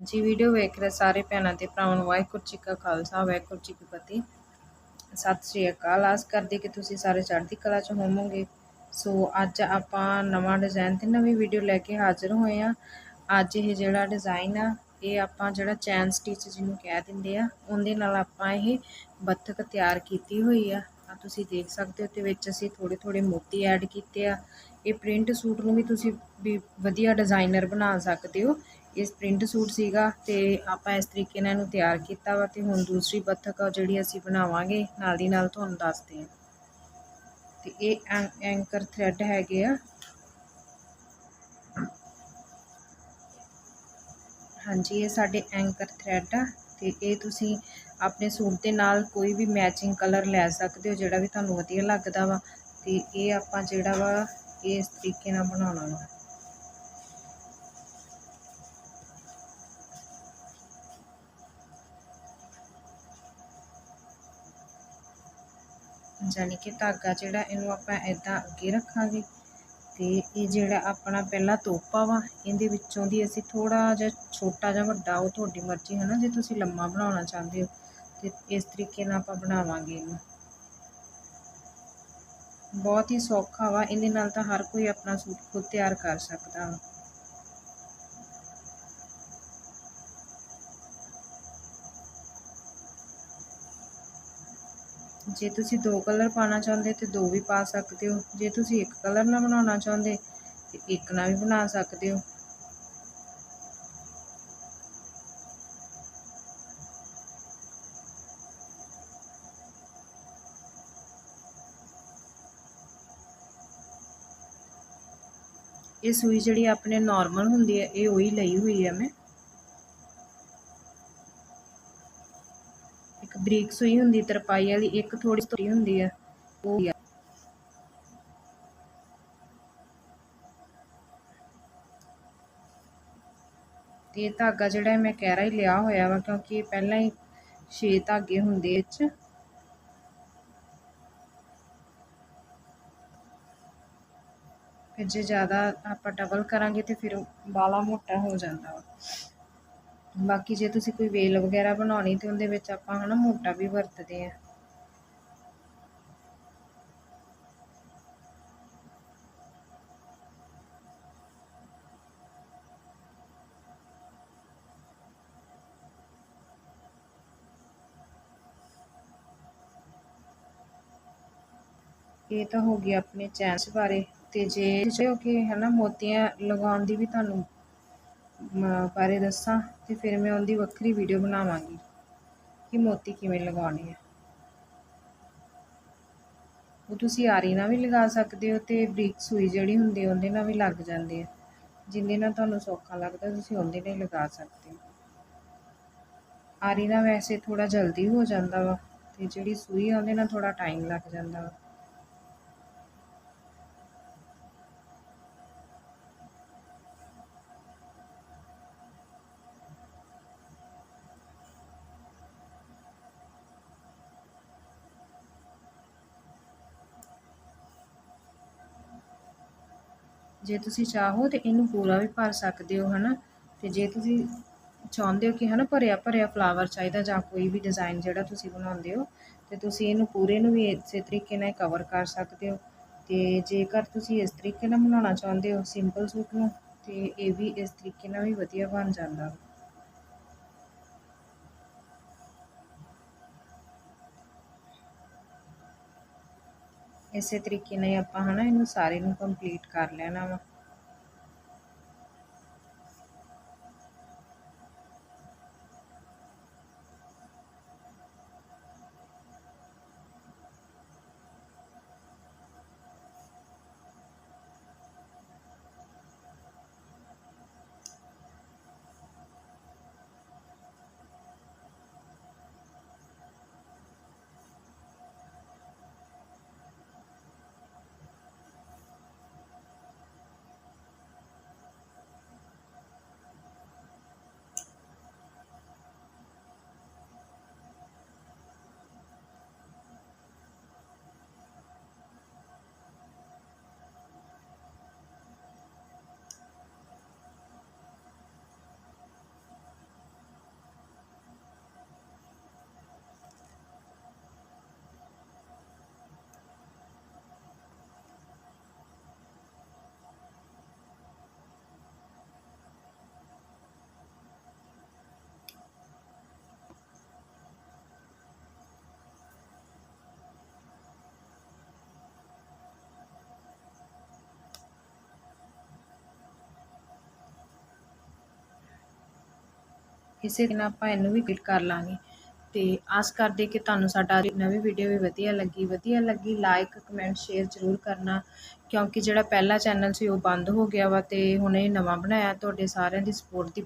ਜੀ ਵੀਡੀਓ ਵੇਖ ਰਹੇ ਸਾਰੇ ਭੈਣਾਂ ਤੇ ਭਰਾਵਾਂ ਨੂੰ ਵਾਹਿਗੁਰੂ ਜੀ ਕਾ ਖਾਲਸਾ, ਵਾਹਿਗੁਰੂ ਜੀ ਕੀ ਫਤਿਹ। ਸਤਿ ਸ੍ਰੀ ਅਕਾਲ। ਆਸ ਕਰਦੀ ਕਿ ਤੁਸੀਂ ਸਾਰੇ ਚੜ੍ਹਦੀ ਕਲਾ 'ਚ ਹੋਵੋਗੇ। ਸੋ ਅੱਜ ਆਪਾਂ ਨਵਾਂ ਡਿਜ਼ਾਈਨ ਤੇ ਨਵੀਂ ਵੀਡੀਓ ਲੈ ਕੇ ਹਾਜ਼ਰ ਹੋਏ ਆ ਅੱਜ ਇਹ ਜਿਹੜਾ ਡਿਜ਼ਾਈਨ ਆ, ਇਹ ਆਪਾਂ ਜਿਹੜਾ ਚੈਨ ਸਟਿਚ ਜਿਹਨੂੰ ਕਹਿ ਦਿੰਦੇ ਆ, ਉਹਦੇ ਨਾਲ ਆਪਾਂ ਇਹ ਬੱਤਕ ਤਿਆਰ ਕੀਤੀ ਹੋਈ ਆ। ਆ ਤੁਸੀਂ ਦੇਖ ਸਕਦੇ ਹੋ, ਤੇ ਵਿੱਚ ਅਸੀਂ ਥੋੜੇ ਥੋੜੇ ਮੋਤੀ ਐਡ ਕੀਤੇ ਆ। ਇਹ ਪ੍ਰਿੰਟ ਸੂਟ ਨੂੰ ਵੀ ਤੁਸੀਂ ਵੀ ਵਧੀਆ ਡਿਜ਼ਾਈਨਰ ਬਣਾ ਸਕਦੇ ਹੋ। ਇਸ ਪ੍ਰਿੰਟ ਸੂਟ ਸੀਗਾ ਤੇ ਆਪਾਂ ਇਸ ਤਰੀਕੇ ਨਾਲ ਇਹਨੂੰ ਤਿਆਰ ਕੀਤਾ ਵਾ ਤੇ ਹੁਣ ਦੂਸਰੀ ਬੱਤਕ ਆ ਜਿਹੜੀ ਅਸੀਂ ਬਣਾਵਾਂਗੇ, ਨਾਲ ਦੀ ਨਾਲ ਤੁਹਾਨੂੰ ਦੱਸਦੇ ਹਾਂ। ਤੇ ਇਹ ਐਂਕਰ ਥ੍ਰੈਡ ਹੈਗੇ ਆ। ਹਾਂਜੀ, ਇਹ ਸਾਡੇ ਐਂਕਰ ਥ੍ਰੈਡ ਆ ਤੇ ਇਹ ਤੁਸੀਂ ਆਪਣੇ ਸੂਟ ਦੇ ਨਾਲ ਕੋਈ ਵੀ ਮੈਚਿੰਗ ਕਲਰ ਲੈ ਸਕਦੇ ਹੋ, ਜਿਹੜਾ ਵੀ ਤੁਹਾਨੂੰ ਵਧੀਆ ਲੱਗਦਾ ਵਾ। ਤੇ ਇਹ ਆਪਾਂ ਜਿਹੜਾ ਵਾ, ਇਹ ਇਸ ਤਰੀਕੇ ਨਾਲ ਬਣਾਉਣਾ ਵਾ। ਜਾਨੀ ਕਿ ਧਾਗਾ ਜਿਹੜਾ ਇਹਨੂੰ ਆਪਾਂ ਇਦਾਂ ਅੱਗੇ ਰੱਖਾਂਗੇ ਤੇ ਇਹ ਜਿਹੜਾ ਆਪਣਾ ਪਹਿਲਾ ਤੋਪਾ ਵਾ, ਇਹਦੇ ਵਿੱਚੋਂ ਦੀ ਅਸੀਂ ਥੋੜਾ ਜਿਹਾ ਛੋਟਾ ਜਾਂ ਵੱਡਾ ਉਹ ਤੁਹਾਡੀ ਮਰਜ਼ੀ ਹੈ ਨਾ, ਜੇ ਤੁਸੀਂ ਲੰਮਾ ਬਣਾਉਣਾ ਚਾਹੁੰਦੇ ਹੋ ਤੇ ਇਸ ਤਰੀਕੇ ਨਾਲ ਆਪਾਂ ਬਣਾਵਾਂਗੇ ਇਹਨੂੰ। ਬਹੁਤ ਹੀ ਸੌਖਾ ਵਾ, ਇਹਦੇ ਨਾਲ ਤਾਂ ਹਰ ਕੋਈ ਆਪਣਾ ਸੂਟ ਖੁਦ ਤਿਆਰ ਕਰ ਸਕਦਾ ਵਾ। ਜੇ ਤੁਸੀਂ ਦੋ ਕਲਰ ਪਾਣਾ ਚਾਹੁੰਦੇ ਤੇ ਦੋ ਵੀ ਪਾ ਸਕਦੇ ਹੋ। ਜੇ ਤੁਸੀਂ ਇੱਕ ਕਲਰ ਨਾਲ ਬਣਾਉਣਾ ਚਾਹੁੰਦੇ ਤੇ ਇੱਕ ਨਾਲ ਵੀ ਬਣਾ ਸਕਦੇ ਹੋ। ਇਹ ਸੂਈ ਜਿਹੜੀ ਆਪਣੇ ਨਾਰਮਲ ਹੁੰਦੀ ਹੈ, ਇਹ ਉਹੀ ਲਈ ਹੋਈ ਹੈ ਮੈਂ। ਇੱਕ ਬਰੀਕ ਸੂਈ ਹੁੰਦੀ, ਤਰਪਾਈ ਵਾਲੀ, ਇੱਕ ਥੋੜੀ ਥੋੜੀ ਹੁੰਦੀ ਹੈ ਉਹ ਤੇ ਧਾਗਾ ਜਿਹੜਾ ਮੈਂ ਕਹਿਰਾ ਹੀ ਲਿਆ ਹੋਇਆ ਵਾ, ਕਿਉਂਕਿ ਪਹਿਲਾਂ ਹੀ 6 ਧਾਗੇ ਹੁੰਦੇ ਵਿੱਚ ਫਿਰ ਜੇ ਜ਼ਿਆਦਾ ਆਪਾਂ ਡਬਲ ਕਰਾਂਗੇ ਤੇ ਫਿਰ ਬਾਲਾ ਮੋਟਾ ਹੋ ਜਾਂਦਾ ਵਾ। ਬਾਕੀ ਜੇ ਤੁਸੀਂ ਕੋਈ ਵੇਲ ਵਗੈਰਾ ਬਣਾਉਣੀ ਤੇ ਉਹਦੇ ਵਿੱਚ ਆਪਾਂ ਹਨਾ ਮੋਟਾ ਵੀ ਵਰਤਦੇ ਆ ਇਹ ਤਾਂ ਹੋ ਗਈ ਆਪਣੇ ਚੈਨਸ ਬਾਰੇ ਤੇ ਜੇ ਜੋ ਕਿ ਹਨਾ ਮੋਤੀਆਂ ਲਗਾਉਣ ਦੀ ਵੀ ਤੁਹਾਨੂੰ ਬਾਰੇ ਦੱਸਾਂ ਤੇ ਫਿਰ ਮੈਂ ਉਹਦੀ ਵੱਖਰੀ ਵੀਡੀਓ ਬਣਾਵਾਂਗੀ ਕਿ ਮੋਤੀ ਕਿਵੇਂ ਲਗਾਉਣੇ ਆ ਉਹ ਤੁਸੀਂ ਆਰੀ ਨਾਲ ਵੀ ਲਗਾ ਸਕਦੇ ਹੋ ਤੇ ਬਰੀਕ ਸੂਈ ਜਿਹੜੀ ਹੁੰਦੀ ਉਹਦੇ ਨਾਲ ਵੀ ਲੱਗ ਜਾਂਦੇ ਆ ਜਿੰਨੇ ਨਾਲ ਤੁਹਾਨੂੰ ਸੌਖਾ ਲੱਗਦਾ ਤੁਸੀਂ ਉਹਦੇ ਨਾਲ ਲਗਾ ਸਕਦੇ ਹੋ। ਆਰੀ ਨਾਲ ਵੈਸੇ ਥੋੜਾ ਜਲਦੀ ਹੋ ਜਾਂਦਾ ਵਾ ਤੇ ਜਿਹੜੀ ਸੂਈ ਆ ਉਹਦੇ ਨਾਲ ਥੋੜਾ ਟਾਈਮ ਲੱਗ ਜਾਂਦਾ ਵਾ। ਜੇ ਤੁਸੀਂ ਚਾਹੋ ਤੇ ਇਹਨੂੰ ਪੂਰਾ ਵੀ ਭਰ ਸਕਦੇ ਹੋ, ਹਨਾ? ਤੇ ਜੇ ਤੁਸੀਂ ਚਾਹੁੰਦੇ ਹੋ ਕਿ, ਹਨਾ, ਭਰਿਆ ਭਰਿਆ ਫਲਾਵਰ ਚਾਹੀਦਾ ਜਾਂ ਕੋਈ ਵੀ ਡਿਜ਼ਾਈਨ ਜਿਹੜਾ ਤੁਸੀਂ ਬਣਾਉਂਦੇ ਹੋ, ਤੇ ਤੁਸੀਂ ਇਹਨੂੰ ਪੂਰੇ ਨੂੰ ਵੀ ਇਸੇ ਤਰੀਕੇ ਨਾਲ ਕਵਰ ਕਰ ਸਕਦੇ ਹੋ। ਤੇ ਜੇਕਰ ਤੁਸੀਂ ਇਸ ਤਰੀਕੇ ਨਾਲ ਬਣਾਉਣਾ ਚਾਹੁੰਦੇ ਹੋ ਸਿੰਪਲ ਸੂਟ ਨੂੰ, ਤੇ ਇਹ ਵੀ ਇਸ ਤਰੀਕੇ ਨਾਲ ਵੀ ਵਧੀਆ ਬਣ ਜਾਂਦਾ। ਇਸੇ ਤਰੀਕੇ ਨਾਲ ਆਪਾਂ ਹਨਾ ਇਹਨੂੰ ਸਾਰੇ ਨੂੰ ਕੰਪਲੀਟ ਕਰ ਲੈਣਾ ਵਾ। ਇਸੇ ਤਰ੍ਹਾਂ ਆਪਾਂ ਇਹਨੂੰ ਵੀ ਕਲਿੱਕ ਕਰ ਲਾਂਗੇ। ਤੇ ਆਸ ਕਰਦੇ ਕਿ ਤੁਹਾਨੂੰ ਸਾਡਾ ਨਵੀਂ ਵੀਡੀਓ ਵੀ ਵਧੀਆ ਲੱਗੀ। ਵਧੀਆ ਲੱਗੀ ਲਾਈਕ ਕਮੈਂਟ ਸ਼ੇਅਰ ਜ਼ਰੂਰ ਕਰਨਾ। ਕਿਉਂਕਿ ਜਿਹੜਾ ਪਹਿਲਾ ਚੈਨਲ ਸੀ ਉਹ ਬੰਦ ਹੋ ਗਿਆ ਵਾ ਤੇ ਹੁਣ ਇਹ ਨਵਾਂ ਬਣਾਇਆ। ਤੁਹਾਡੇ ਸਾਰਿਆਂ ਦੀ ਸਪੋਰਟ ਦੀ